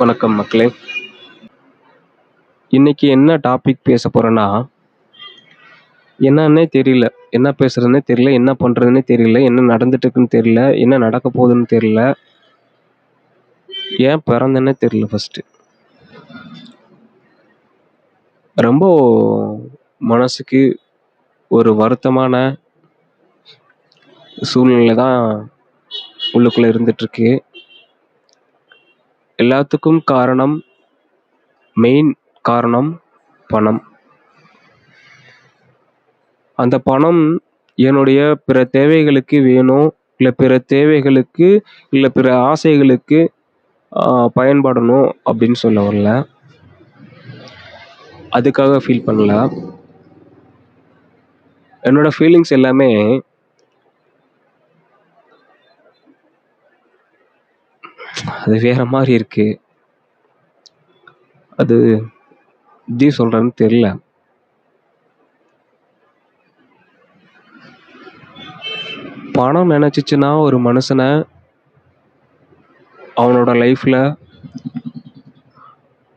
வணக்கம் மக்களே. இன்னைக்கு என்ன டாபிக் பேச போறேன்னா என்னன்னே தெரியல. என்ன பேசுறதுன்னே தெரியல என்ன பண்றதுன்னே தெரியல என்ன நடந்துட்டு இருக்குன்னு தெரியல என்ன நடக்க போகுதுன்னு தெரியல. ஏன் பிறந்தேன்னே தெரியல ஃபர்ஸ்ட் ரொம்ப மனசுக்கு ஒரு வருத்தமான சூழ்நிலை தான் உள்ளுக்குள்ளே இருந்துட்டுருக்கு. எல்லாத்துக்கும் காரணம் மெயின் காரணம் பணம். அந்த பணம் என்னுடைய பிற தேவைகளுக்கு வேணும் இல்லை பிற தேவைகளுக்கு இல்லை பிற ஆசைகளுக்கு பயன்படணும் அப்படின்னு சொல்ல வரல. அதுக்காக ஃபீல் பண்ணல. என்னோட ஃபீலிங்ஸ் எல்லாமே அது வேற மாதிரி இருக்கு. அது எப்படி சொல்றேன்னு தெரியல. பணம் நினைச்சிச்சுன்னா ஒரு மனுஷனை அவனோட லைஃப்ல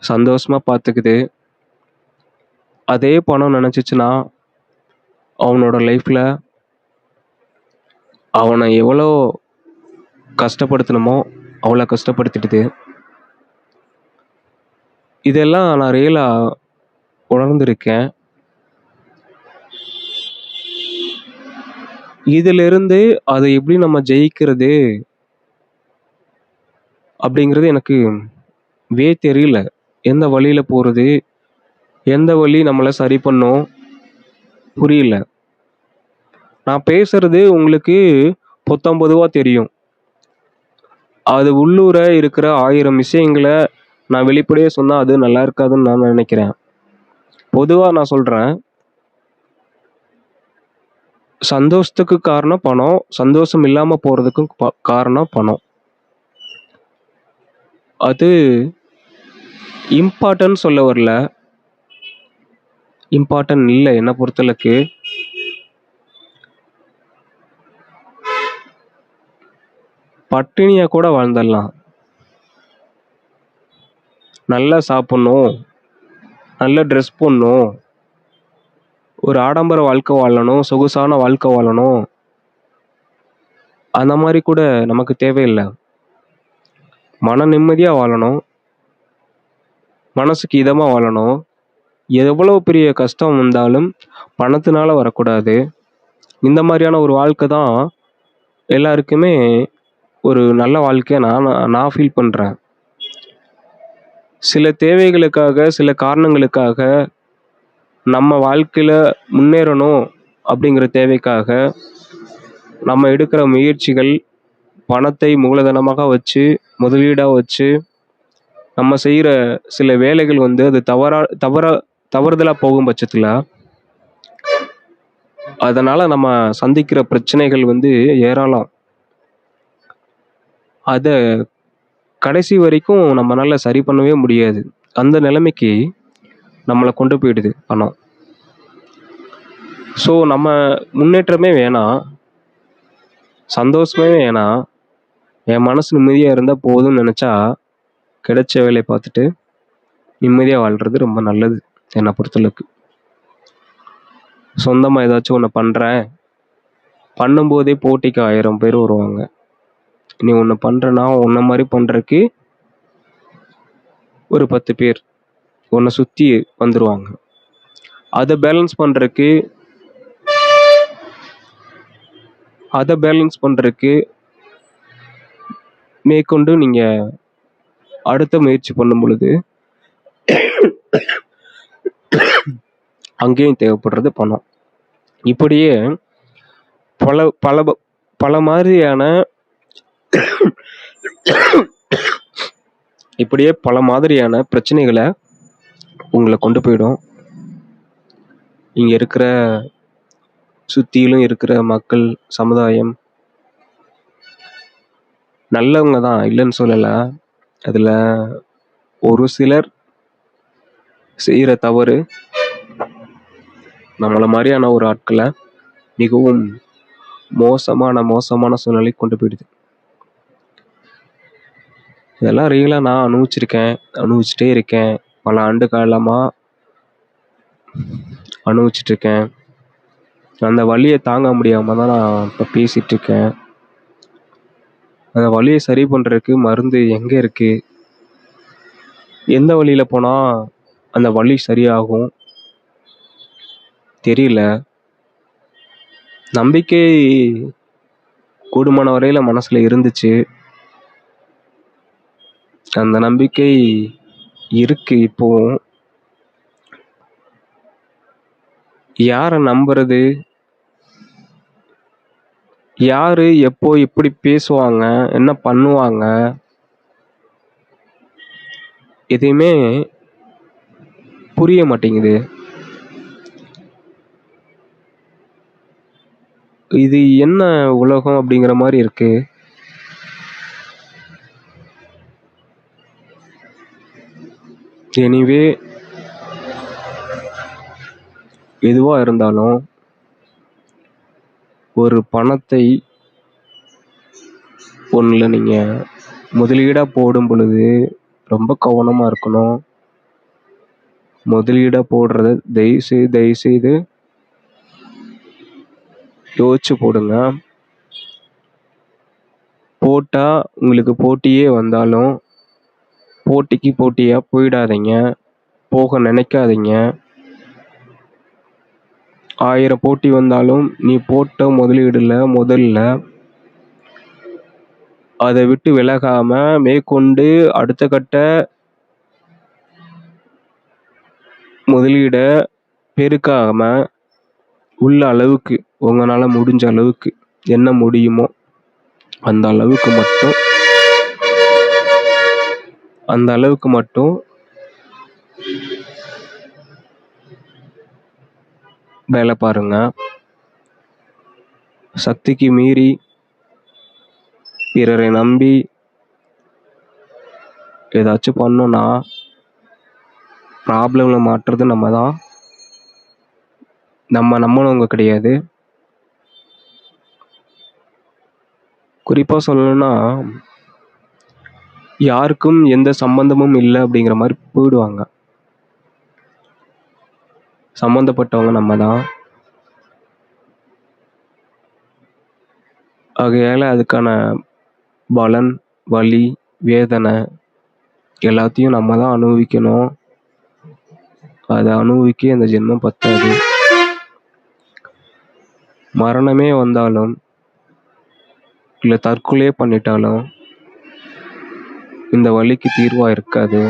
சந்தோஷமா பார்த்துக்குது. அதே பணம் நினச்சிச்சுன்னா அவனோட லைஃப்பில் அவனை எவ்வளோ கஷ்டப்படுத்தணுமோ அவ்வளோ கஷ்டப்படுத்திடுது இதெல்லாம் நான் ரியலாக உணர்ந்திருக்கேன். இதிலிருந்து அதை எப்படி நம்ம ஜெயிக்கிறது அப்படிங்கிறது எனக்கு வே தெரியல. எந்த வழியில் போகிறது எந்த வழி நம்மளை சரி பண்ணும் புரியல. நான் பேசுறது உங்களுக்கு பத்தொம்பதுவா தெரியும். அது உள்ளூர இருக்கிற ஆயிரம் விஷயங்களை நான் வெளிப்படையே சொன்னால் அது நல்லா இருக்காதுன்னு நான் நினைக்கிறேன். பொதுவாக நான் சொல்கிறேன் சந்தோஷத்துக்கு காரணம் பணம் சந்தோஷம் இல்லாமல் போகிறதுக்கும் ப- காரணம் பணம். அது இம்பார்ட்டன்ட் சொல்ல வரல. இம்பார்ட்டன்ட் இல்லை என்னை பொறுத்தளவுக்கு. பட்டினியாக கூட வாழ்ந்துடலாம். நல்லா சாப்பிட்ணும். நல்ல ட்ரெஸ் போடணும். ஒரு ஆடம்பர வாழ்க்கை வாழணும். சொகுசான வாழ்க்கை வாழணும். அந்த மாதிரி கூட நமக்கு தேவையில்லை. மன நிம்மதியாக வாழணும். மனசுக்கு இதமாக வாழணும். எவ்வளவு பெரிய கஷ்டம் வந்தாலும் பணத்தினால வரக்கூடாது. இந்த மாதிரியான ஒரு வாழ்க்கை தான் எல்லாருக்குமே ஒரு நல்ல வாழ்க்கையை நான் நான் ஃபீல் பண்ணுறேன் சில தேவைகளுக்காக சில காரணங்களுக்காக நம்ம வாழ்க்கையில் முன்னேறணும் அப்படிங்கிற தேவைக்காக நம்ம எடுக்கிற முயற்சிகள் பணத்தை மூலதனமாக வச்சு முதலீடாக வச்சு நம்ம செய்கிற சில வேலைகள் வந்து அது தவறா தவற தவறுதலாக போகும் பட்சத்தில் அதனால் நம்ம சந்திக்கிற பிரச்சனைகள் வந்து ஏராளம். அதை கடைசி வரைக்கும் நம்மளால் சரி பண்ணவே முடியாது. அந்த நிலைமைக்கு நம்மளை கொண்டு போயிடுது பணம். ஸோ நம்ம முன்னேற்றமே வேணாம். சந்தோஷமே வேணாம். என் மனசு நிம்மதியாக இருந்தால் போதும்னு நினச்சா கிடைச்ச வேலையை பார்த்துட்டு நிம்மதியாக வாழ்கிறது ரொம்ப நல்லது என்னை பொறுத்தளவுக்கு. சொந்தமாக ஏதாச்சும் ஒன்று பண்ணுறேன் பண்ணும்போதே போட்டிக்கு ஆயிரம் பேர் வருவாங்க. நீ ஒன்று பண்ணுறனா உன்ன மாதிரி பண்ணுறக்கு ஒரு பத்து பேர் உன்னை சுற்றி வந்துடுவாங்க அதை பேலன்ஸ் பண்ணுறக்கு அதை பேலன்ஸ் பண்ணுறக்கு மேற்கொண்டு நீங்கள் அடுத்த முயற்சி பண்ணும் பொழுது அங்கேயும் தேவைப்படுறது பணம். இப்படியே பல பல ப- பல மாதிரியான இப்படியே பல மாதிரியான பிரச்சனைகளை உங்களை கொண்டு போயிடும். இங்க இருக்கிற சுத்தியிலும் இருக்கிற மக்கள் சமுதாயம் நல்லவங்க தான் இல்லைன்னு சொல்லல. அதுல ஒரு சிலர் செய்யற தவறு நம்மள மாதிரியான ஒரு ஆட்களை மிகவும் மோசமான மோசமான சூழ்நிலை கொண்டு போயிடுது. இதெல்லாம் ரியலாக நான் அனுபவிச்சிருக்கேன். அனுபவிச்சிட்டே இருக்கேன். பல ஆண்டு காலமாக அனுபவிச்சிட்ருக்கேன் அந்த வலியை தாங்க முடியாமல் தான் நான் இப்போ பேசிகிட்ருக்கேன் அந்த வலியை சரி பண்ணுறதுக்கு மருந்து எங்கே இருக்குது எந்த வழியில் போனால் அந்த வலி சரியாகும்? தெரியல. நம்பிக்கை கூடுமான வரையில் மனசில் இருந்துச்சு. அந்த நம்பிக்கை இருக்கு இப்போவும் யாரை நம்புறது? யாரு எப்போ எப்படி பேசுவாங்க? என்ன பண்ணுவாங்க? எதையுமே புரிய மாட்டேங்குது. இது என்ன உலகம் அப்படிங்கிற மாதிரி இருக்குது எனிவே எதுவாக இருந்தாலும் ஒரு பணத்தை ஒன்றில் நீங்கள் முதலீடாக போடும் பொழுது ரொம்ப கவனமாக இருக்கணும். முதலீடாக போடுறத தயவுசெய்து தயவுசெய்து யோசிச்சு போடுங்க. போட்டால் உங்களுக்கு போட்டியே வந்தாலும், போட்டிக்கு போட்டியாக போயிடாதீங்க. போக நினைக்காதீங்க. ஆயிரம் போட்டி வந்தாலும் நீ போட்ட முதலீடுல முதல்ல அதை விட்டு விலகாம மேற்கொண்டு அடுத்த கட்ட முதலீட பெருக்காம உள்ள அளவுக்கு உங்களால் முடிஞ்ச அளவுக்கு என்ன முடியுமோ அந்த அளவுக்கு மட்டும் அந்த அளவுக்கு மட்டும் வேலை பாருங்க. சக்திக்கு மீறி பிறரை நம்பி ஏதாச்சும் பண்ணோம்னா ப்ராப்ளம்ல மாட்டுறது நம்ம தான். நம்ம நம்புனவங்க கிடையாது. குறிப்பாக சொல்லணும்னா யாருக்கும் எந்த சம்பந்தமும் இல்லை அப்படிங்கிற மாதிரி போயிடுவாங்க. சம்மந்தப்பட்டவங்க நம்ம தான். ஆகையால் அதுக்கான பலன், வலி, வேதனை எல்லாத்தையும் நம்ம தான் அனுபவிக்கணும். அதை அனுபவிக்க இந்த ஜென்மம் பத்தாது. மரணமே வந்தாலும் இல்லை தற்கொலையே பண்ணிட்டாலும் இந்த வழிக்கு தீர்வாக இருக்காது.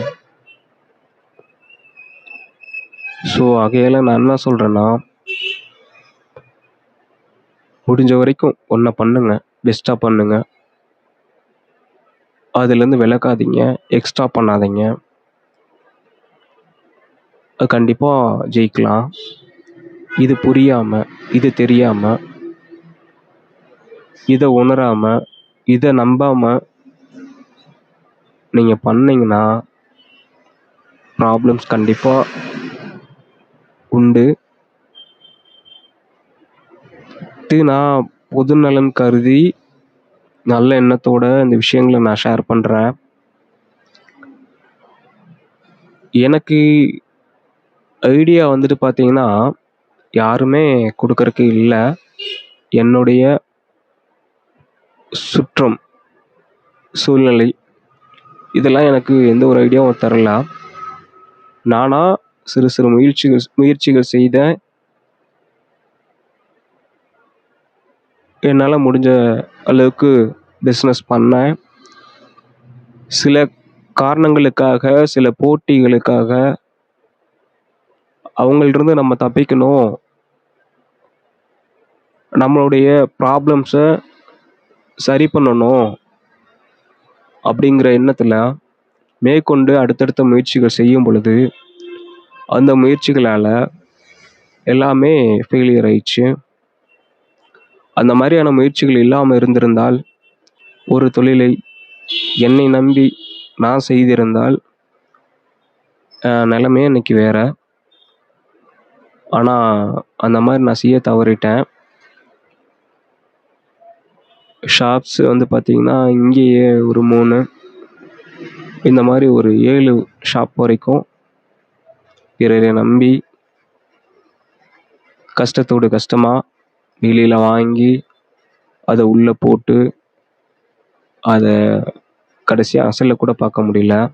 ஸோ ஆகையால் நான் என்ன சொல்கிறேன்னா முடிஞ்ச வரைக்கும் ஒன்றை பண்ணுங்க. பெஸ்ட்டாக பண்ணுங்க. அதுலேருந்து விளக்காதீங்க எக்ஸ்ட்ரா பண்ணாதீங்க. கண்டிப்பாக ஜெயிக்கலாம். இது புரியாமல் இது தெரியாமல் இதை உணராமல் இதை நம்பாமல் நீங்கள் பண்ணிங்கன்னா ப்ராப்ளம்ஸ் கண்டிப்பாக உண்டு. இது நான் பொது நலன் கருதி நல்ல எண்ணத்தோட இந்த விஷயங்கள நான் ஷேர் பண்ணுறேன் எனக்கு ஐடியா வந்துட்டு பார்த்தீங்கன்னா, யாருமே கொடுக்கறக்கு இல்லை என்னுடைய சுற்றம், சூழ்நிலை இதெல்லாம் எனக்கு எந்த ஒரு ஐடியாவும் தரல. நானாக சிறு சிறு முயற்சிகள் முயற்சிகள் செய்தேன். என்னால் முடிஞ்ச அளவுக்கு பிஸ்னஸ் பண்ணேன். சில காரணங்களுக்காக, சில போட்டிகளுக்காக அவங்கள்டிருந்து நம்ம தப்பிக்கணும். நம்மளுடைய ப்ராப்ளம்ஸை சரி பண்ணணும். அப்படிங்கிற எண்ணத்தில் மேற்கொண்டு அடுத்தடுத்த முயற்சிகள் செய்யும் பொழுது, அந்த முயற்சிகளால் எல்லாமே ஃபெயிலியர் ஆயிடுச்சு. அந்த மாதிரியான முயற்சிகள் இல்லாமல் இருந்திருந்தால், ஒரு தொழிலை என்னை நம்பி நான் செய்திருந்தால், அ நிலைமையே இன்னைக்கு வேற. ஆனால் அந்த மாதிரி நான் செய்ய தவறிட்டேன். ஷாப்ஸ் வந்து பார்த்தீங்கன்னா, இங்கேயே ஒரு மூணு இந்த மாதிரி ஒரு ஏழு ஷாப் வரைக்கும் பிறரை நம்பி கஷ்டத்தோடு கஷ்டமாக வெளியில் வாங்கி, அதை உள்ளே போட்டு, அதை கடைசியாக அசலில் கூட பார்க்க முடியல.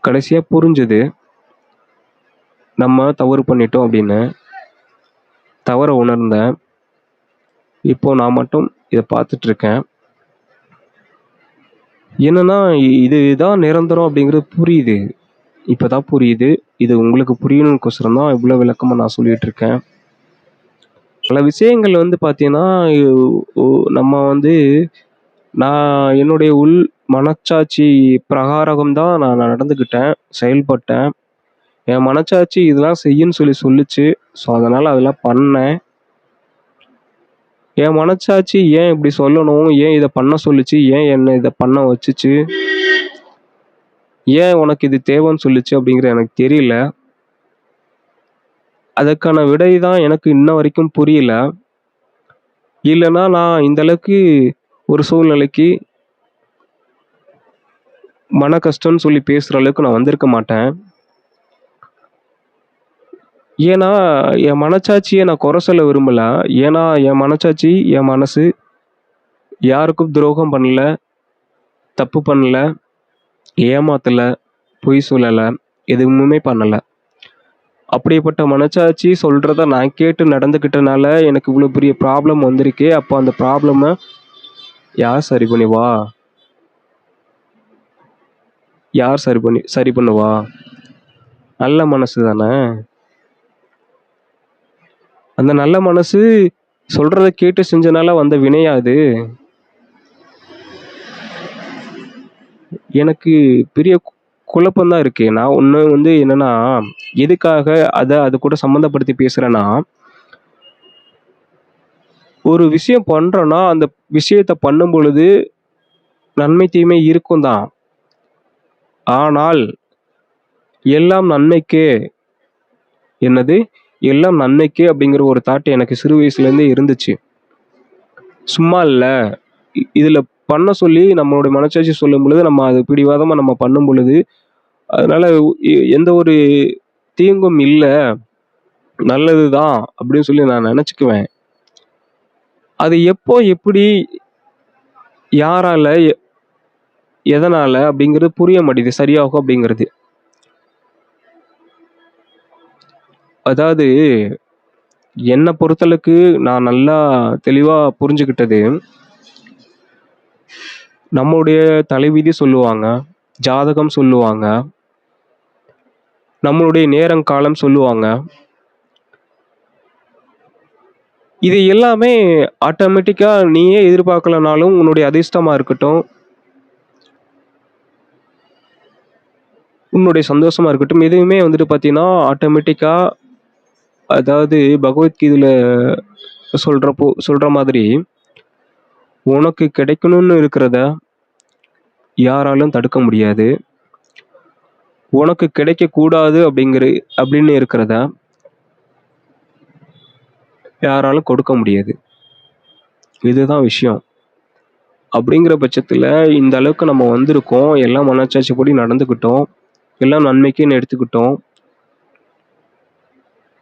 கடைசியாக புரிஞ்சது. நம்ம தவறு பண்ணிட்டோம் அப்படின்னு. தவற உணர்ந்தேன். இப்போ நான் மட்டும் இதை பார்த்துட்டு இருக்கேன். இது இதுதான் நிரந்தரம் அப்படிங்கிறது புரியுது. இப்போ தான் புரியுது. இது உங்களுக்கு புரியணும்க்கோசரம் தான் இவ்வளோ விளக்கமாக நான் சொல்லிகிட்ருக்கேன் இருக்கேன். பல விஷயங்கள் வந்து பார்த்தீங்கன்னா, நம்ம வந்து நான் என்னுடைய உள் மனச்சாட்சி பிரகாரகம் தான் நான் நடந்துக்கிட்டேன், செயல்பட்டேன். என் மனச்சாட்சி இதெல்லாம் செய்யுன்னு சொல்லி சொல்லுச்சு. ஸோ, அதனால் அதெல்லாம் பண்ணேன். என் மனச்சாட்சி ஏன் இப்படி சொல்லணும்? ஏன் இதை பண்ண சொல்லிச்சு ஏன் என்ன இதை பண்ண வச்சுச்சு? ஏன் உனக்கு இது தேவைன்னு சொல்லுச்சு அப்படிங்கிற எனக்கு தெரியல. அதற்கான விடை தான் எனக்கு இன்ன வரைக்கும் புரியல. இல்லைன்னா நான் இந்த அளவுக்கு ஒரு சூழ்நிலைக்கு மன கஷ்டம்னு சொல்லி பேசுகிற அளவுக்கு நான் வந்திருக்க மாட்டேன். ஏன்னா, என் மனச்சாட்சியை நான் குறை சொல்ல விரும்பல. ஏன்னா, என் மனச்சாட்சி, என் மனசு யாருக்கும் துரோகம் பண்ணல, தப்பு பண்ணல, ஏமாத்தல, பொய் சொல்லலை எதுவுமே பண்ணலை அப்படிப்பட்ட மனச்சாட்சி சொல்கிறத நான் கேட்டு நடந்துக்கிட்டனால எனக்கு இவ்வளோ பெரிய ப்ராப்ளம் வந்திருக்கே. அப்போ அந்த ப்ராப்ளமை யார் சரி பண்ணுவா? யார் சரி பண்ணி சரி பண்ணுவா? நல்ல மனசு தானே அந்த நல்ல மனசு சொல்றத கேட்டு செஞ்சனால வந்த வினையா அது? எனக்கு பெரிய குழப்பம்தான் இருக்கு. நான் ஒன்று வந்து என்னன்னா, எதுக்காக அதை அது கூட சம்மந்தப்படுத்தி பேசுறேன்னா ஒரு விஷயம் பண்றோம்னா, அந்த விஷயத்த பண்ணும்பொழுது நன்மை, தீமை இருக்கும் தான். ஆனால், எல்லாம் நன்மைக்கே என்னது? எல்லாம் நன்மைக்கே அப்படிங்கிற ஒரு தாட் எனக்கு சிறு வயசுலேருந்தே இருந்துச்சு. சும்மா இல்லை இதில் பண்ண சொல்லி நம்மளுடைய மனசாட்சி சொல்லும்பொழுது, நம்ம அது பிடிவாதமாக நம்ம பண்ணும் பொழுது, அதனால் எந்த ஒரு தீங்கும் இல்லை நல்லது தான் அப்படின்னு சொல்லி நான் நினச்சிக்குவேன் அது எப்போ, எப்படி, யாரால, எ அப்படிங்கிறது புரிய மாட்டேங்குது. சரியாகும் அப்படிங்கிறது. அதாவது என்னை பொறுத்தளவுக்கு நான் நல்லா தெளிவாக புரிஞ்சுக்கிட்டது நம்மளுடைய தலைவிதி சொல்லுவாங்க. ஜாதகம் சொல்லுவாங்க. நம்மளுடைய நேரங்காலம் சொல்லுவாங்க. இது எல்லாமே ஆட்டோமேட்டிக்காக நீயே எதிர்பார்க்கலனாலும் உன்னுடைய அதிர்ஷ்டமாக இருக்கட்டும் உன்னுடைய சந்தோஷமாக இருக்கட்டும், எதுவுமே வந்துட்டு பார்த்தீங்கன்னா, ஆட்டோமேட்டிக்காக அதாவது பகவத்கீதையில் சொல்கிறப்போ சொல்கிற மாதிரி, உனக்கு கிடைக்கணும்னு இருக்கிறத யாராலும் தடுக்க முடியாது. உனக்கு கிடைக்கக்கூடாது அப்படிங்கிற அப்படின்னு இருக்கிறத யாராலும் கொடுக்க முடியாது. இதுதான் விஷயம். அப்படிங்கிற பட்சத்தில் இந்த அளவுக்கு நம்ம வந்திருக்கோம். எல்லாம் மனச்சாட்சிப்படி நடந்துக்கிட்டோம். எல்லாம் நன்மைக்குன்னு எடுத்துக்கிட்டோம்.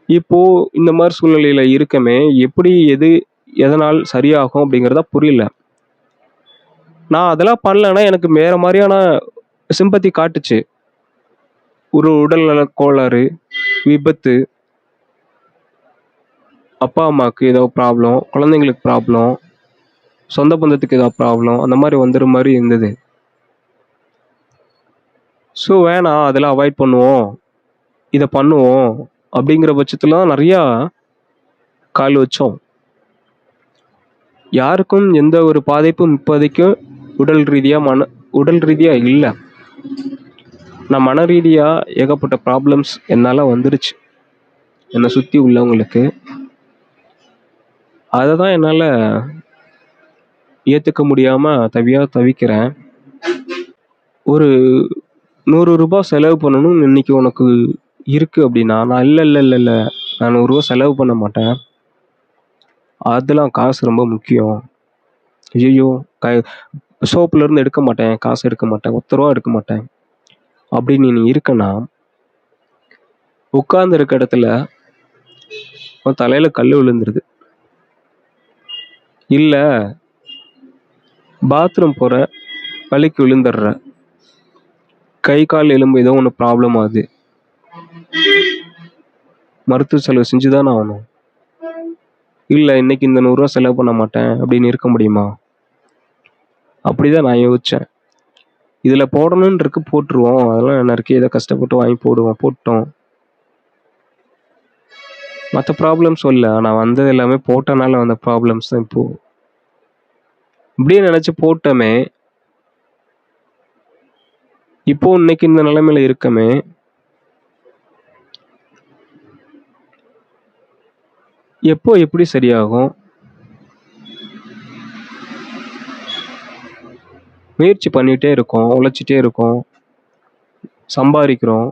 இப்போ இந்த மாதிரி சூழ்நிலையில் இருக்கமே, எப்படி எது எதனால் சரியாகும் அப்படிங்கிறத புரியல. நான் அதெல்லாம் பண்ணலன்னா எனக்கு வேற மாதிரியான சிம்பத்தி காட்டுச்சு. ஒரு உடல்நல கோளாறு, விபத்து அப்பா, அம்மாவுக்கு ஏதோ ப்ராப்ளம், குழந்தைங்களுக்கு ப்ராப்ளம், சொந்த பந்தத்துக்கு ஏதோ ப்ராப்ளம் அந்த மாதிரி வந்துடுற மாதிரி இருந்தது. ஸோ வேணாம் அதெல்லாம் அவாய்ட் பண்ணுவோம். இதை பண்ணுவோம். அப்படிங்கிற பட்சத்தில் தான் நிறையா கால் வச்சோம். யாருக்கும் எந்த ஒரு பாதிப்பும் இப்போதைக்கும் உடல் ரீதியாக மன உடல் ரீதியாக இல்லை நான் மன ரீதியாக ஏகப்பட்ட ப்ராப்ளம்ஸ் என்னால் வந்துருச்சு. என்னை சுற்றி உள்ளவங்களுக்கு. அதை தான் என்னால் ஏற்றுக்க முடியாமல் தவியாக தவிக்கிறேன். ஒரு நூறு ரூபாய் செலவு பண்ணணும் இன்னைக்கு உனக்கு இருக்குது அப்படின்னா, நான் இல்லை இல்லை இல்லை இல்லை நான் நூறுரூவா செலவு பண்ண மாட்டேன். அதெல்லாம் காசு ரொம்ப முக்கியம். ஐயோ க சோப்புலேருந்து எடுக்க மாட்டேன் காசு எடுக்க மாட்டேன் ஒத்த ரூபா எடுக்க மாட்டேன் அப்படின்னு நீ இருக்கனா உட்கார்ந்து இருக்க இடத்துல உன் தலையில் கல் விழுந்துருது இல்லை பாத்ரூம் போகிற வலிக்கு விழுந்துடுற கை கால் எலும்பு ஏதோ ஒன்று ப்ராப்ளம் ஆகுது மருத்துவ செலவு செஞ்சு தானே ஆகணும். இல்லை இன்னைக்கு இந்த நூறுரூவா செலவு பண்ண மாட்டேன் அப்படின்னு இருக்க முடியுமா? அப்படி தான் நான் யோசித்தேன் இதில் போடணும்னு இருக்கு போட்டுருவோம். அதெல்லாம் என்ன இருக்கு? ஏதோ கஷ்டப்பட்டு வாங்கி போடுவோம் போட்டோம். மற்ற ப்ராப்ளம்ஸ் இல்லை. நான் வந்தது எல்லாமே போட்டனால வந்த ப்ராப்ளம்ஸ் தான் இப்போ. இப்படியே நினச்சி போட்டோமே. இப்போ இன்னைக்கு இந்த நிலைமையில இருக்கமே. எப்போ எப்படி சரியாகும்? முயற்சி பண்ணிகிட்டே இருக்கோம் உழைச்சிட்டே இருக்கோம் சம்பாதிக்கிறோம்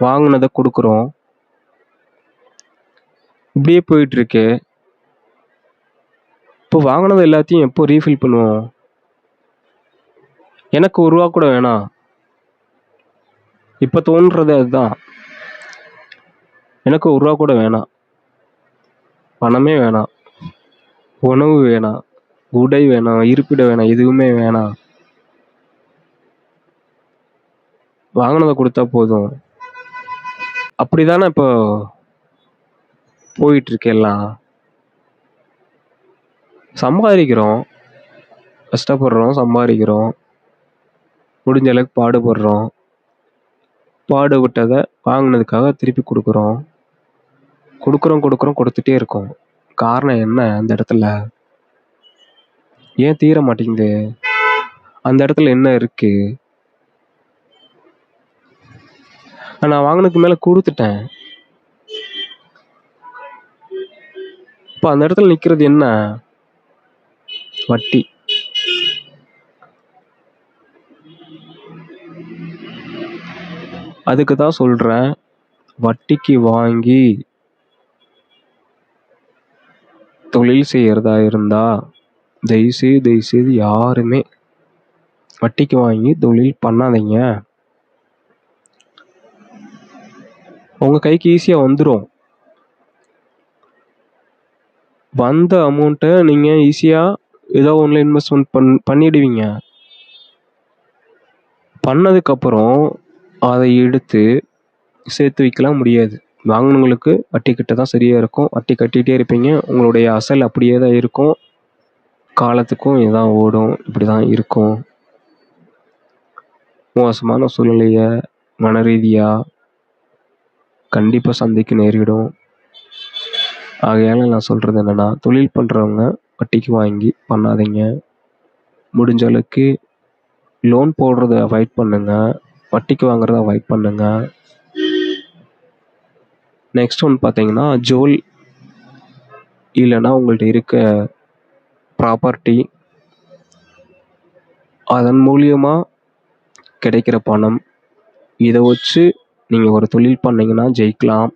வாங்கினதை கொடுக்குறோம். இப்படியே போயிட்டுருக்கு. இப்போ வாங்கினது எல்லாத்தையும் எப்போ ரீஃபில் பண்ணுவோம்? எனக்கு ஒரு ரூபா கூட வேணாம் இப்போ தோன்றது அதுதான். எனக்கு ஒரு ரூபா கூட வேணாம். பணமே வேணாம். உணவு வேணாம். உடை வேணாம். இருப்பிடம் வேணாம். எதுவுமே வேணாம். வாங்கினதை கொடுத்தா போதும். அப்படிதானே இப்போ போயிட்டு இருக்கு எல்லாம்? சம்பாதிக்கிறோம். கஷ்டப்படுறோம். சம்பாதிக்கிறோம். முடிஞ்ச அளவுக்கு பாடுபடுறோம். பாடுபட்டதை வாங்கினதுக்காக திருப்பி கொடுக்குறோம். கொடுக்குறோம் கொடுக்குறோம் கொடுத்துட்டே இருக்கோம். காரணம் என்ன அந்த இடத்துல? ஏன் தீர மாட்டேங்குது? அந்த இடத்துல என்ன இருக்கு? நான் வாங்கினதுக்கு மேலே கொடுத்துட்டேன். இப்போ அந்த இடத்துல நிற்கிறது என்ன? வட்டி. அதுக்கு தான் சொல்கிறேன் வட்டிக்கு வாங்கி தொழில் செய்கிறதா இருந்தால் தயவுசெய்து தயவுசெய்து யாருமே வட்டிக்கு வாங்கி தொழில் பண்ணாதீங்க. உங்கள் கைக்கு ஈஸியாக வந்துடும் வந்த அமௌண்ட்டை நீங்கள் ஈஸியாக ஏதோ ஒன்றில் இன்வெஸ்ட்மெண்ட் பண் பண்ணிடுவீங்க. பண்ணதுக்கப்புறம் அதை எடுத்து சேர்த்து வைக்கலாம் முடியாது. வாங்கினவங்களுக்கு வட்டி கட்ட தான் சரியாக இருக்கும். வட்டி கட்டிகிட்டே இருப்பீங்க. உங்களுடைய அசல் அப்படியே தான் இருக்கும். காலத்துக்கும் இதான் ஓடும். இப்படி தான் இருக்கும். மோசமான சூழ்நிலையை மன ரீதியாக கண்டிப்பாக சந்திக்க நேரிடும். ஆகையால் நான் சொல்கிறது என்னென்னா தொழில் பண்ணுறவங்க வட்டிக்கு வாங்கி பண்ணாதீங்க. முடிஞ்ச அளவுக்கு லோன் போடுறத அவாய்ட் பண்ணுங்கள் வட்டிக்கு வாங்குறத அவாய்ட் பண்ணுங்கள் நெக்ஸ்ட் ஒன் பார்த்தீங்கன்னா ஜோல் இல்லைன்னா உங்கள்கிட்ட இருக்க ப்ராப்பர்ட்டி அதன் மூலியமாக கிடைக்கிற பணம் இதை வச்சு நீங்கள் ஒரு தொழில் பண்ணிங்கன்னா ஜெயிக்கலாம்.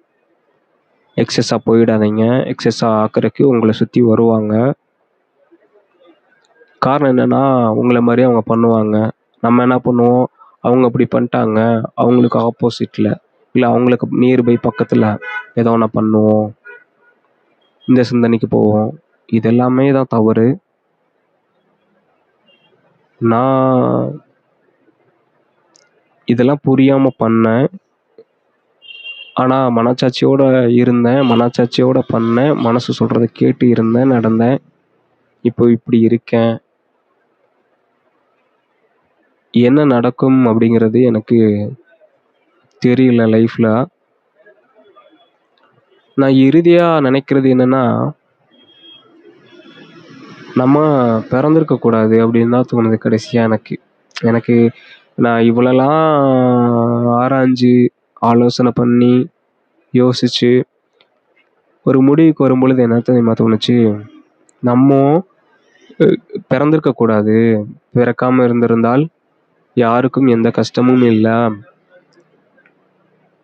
எக்ஸஸாக போயிடாதீங்க. எக்ஸஸாக ஆக்குறதுக்கு உங்களை சுற்றி வருவாங்க. காரணம் என்னென்னா உங்களை மாதிரி அவங்க பண்ணுவாங்க. நம்ம என்ன பண்ணுவோம்? அவங்க அப்படி பண்ணிட்டாங்க. அவங்களுக்கு ஆப்போசிட்டில் இல்லை அவங்களுக்கு நியர்பை பக்கத்தில் ஏதோ ஒன்று பண்ணுவோம். இந்த சிந்தனைக்கு போவோம். இது எல்லாமே தான் தவறு. நான் இதெல்லாம் புரியாமல் பண்ணேன். ஆனால் மனச்சாட்சியோட இருந்தேன். மனச்சாட்சியோட பண்ணேன். மனசு சொல்கிறத கேட்டு இருந்தேன் நடந்தேன். இப்போ இப்படி இருக்கேன். என்ன நடக்கும் அப்படிங்கிறது எனக்கு தெரியல லைஃப்பில் நான் இறுதியாக நினைக்கிறது என்னென்னா நம்ம பிறந்திருக்கக்கூடாது அப்படின்னு தான் தோணுது கடைசியாக எனக்கு. எனக்கு நான் இவ்வளோலாம் ஆராய்ஞ்சு ஆலோசனை பண்ணி யோசித்து ஒரு முடிவுக்கு வரும்பொழுது என்ன தெரியுமா தோணுச்சு? நம்ம பிறந்திருக்கக்கூடாது பிறக்காமல் இருந்திருந்தால் யாருக்கும் எந்த கஷ்டமும் இல்லை.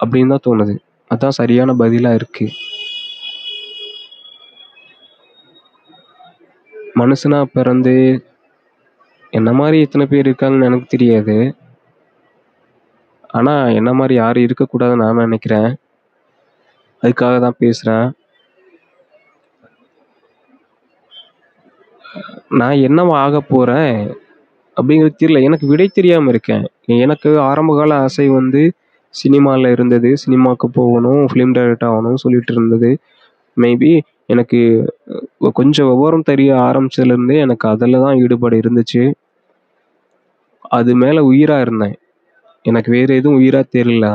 அப்படின்னு தான் தோணுது அதான் சரியான பதிலாக இருக்குது மனுஷனாக பிறந்து என்ன மாதிரி எத்தனை பேர் இருக்காங்கன்னு எனக்கு தெரியாது. ஆனால் என்ன மாதிரி யாரும் இருக்கக்கூடாதுன்னு நான் நினைக்கிறேன் அதுக்காக தான் பேசுகிறேன் நான் என்னவா ஆகப் போகிறேன் அப்படிங்கிறது தெரியல. எனக்கு விடை தெரியாமல் இருக்கேன். எனக்கு ஆரம்பகால ஆசை வந்து சினிமாவில் இருந்தது. சினிமாவுக்கு போகணும், ஃபிலிம் டைரக்டர் ஆகணும்னு சொல்லிட்டு இருந்தது. மேபி எனக்கு கொஞ்சம் விவரம் தெரிய ஆரம்பிச்சதுலேருந்தே எனக்கு அதில் தான் ஈடுபாடு இருந்துச்சு. அது மேலே உயிராக இருந்தேன். எனக்கு வேறு எதுவும் உயிராக தெரியல.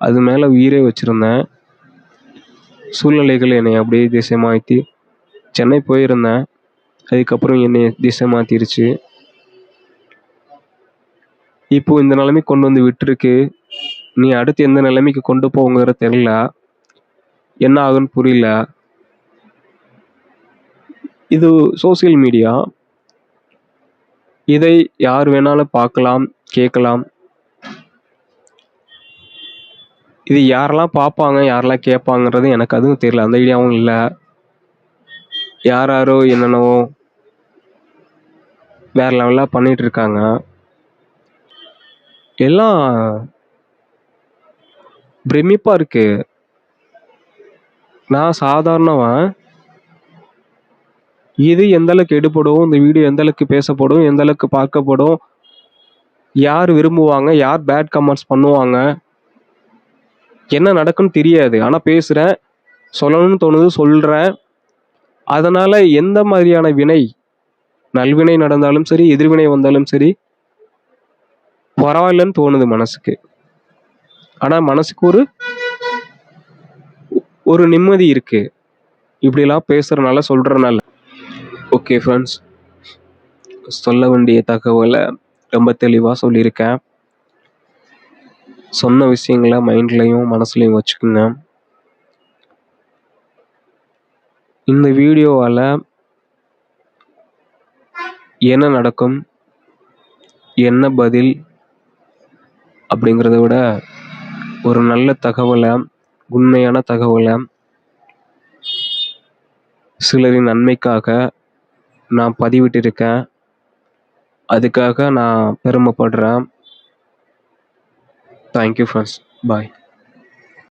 அது மேலே உயிரே வச்சுருந்தேன் சூழ்நிலைகள் என்னை அப்படியே திசை மாற்றி சென்னை போயிருந்தேன். அதுக்கப்புறம் என்னை திசை மாற்றிருச்சு இப்போ இந்த நிலைமை கொண்டு வந்து விட்டுருக்கு. நீ அடுத்து எந்த நிலைமைக்கு கொண்டு போங்கிற தெரியல. என்ன ஆகுன்னு புரியல. இது சோசியல் மீடியா. இதை யார் வேணாலும் பார்க்கலாம், கேட்கலாம். இது யாரெல்லாம் பார்ப்பாங்க, யாரெல்லாம் கேட்பாங்கன்றது எனக்கு அதுவும் தெரியல. அந்த ஐடியாவும் இல்லை யார் யாரோ என்னென்னவோ வேற லெவலாக பண்ணிகிட்டு இருக்காங்க. எல்லாம் பிரமிப்பா இருக்கு. நான் சாதாரணவன். இது எந்த அளவுக்கு எடுபடும், இந்த வீடியோ எந்த அளவுக்கு பேசப்படும், எந்த அளவுக்கு பார்க்கப்படும், யார் விரும்புவாங்க, யார் பேட் கமெண்ட்ஸ் பண்ணுவாங்க, என்ன நடக்கும்னு தெரியாது. ஆனா பேசுறேன். சொல்லணும்னு தோணுது சொல்றேன். அதனால எந்த மாதிரியான வினை, நல்வினை நடந்தாலும் சரி, எதிர்வினை வந்தாலும் சரி பரவாயில்லன்னு தோணுது மனசுக்கு. ஆனால் மனசுக்கு ஒரு ஒரு நிம்மதி இருக்கு. இப்படிலாம் பேசுகிறனால சொல்கிறனால ஓகே ஃப்ரெண்ட்ஸ் சொல்ல வேண்டிய தகவலை ரொம்ப தெளிவாக சொல்லியிருக்கேன். சொன்ன விஷயங்கள மைண்ட்லேயும் மனசுலையும் வச்சுக்கோங்க இந்த வீடியோவால் என்ன நடக்கும்? என்ன பதில்? அப்படிங்கிறத விட, ஒரு நல்ல தகவலை உண்மையான தகவலை சிலரின் நன்மைக்காக நான் பதிவிட்டிருக்கேன். அதுக்காக நான் பெருமைப்படுறேன். Thank you bye.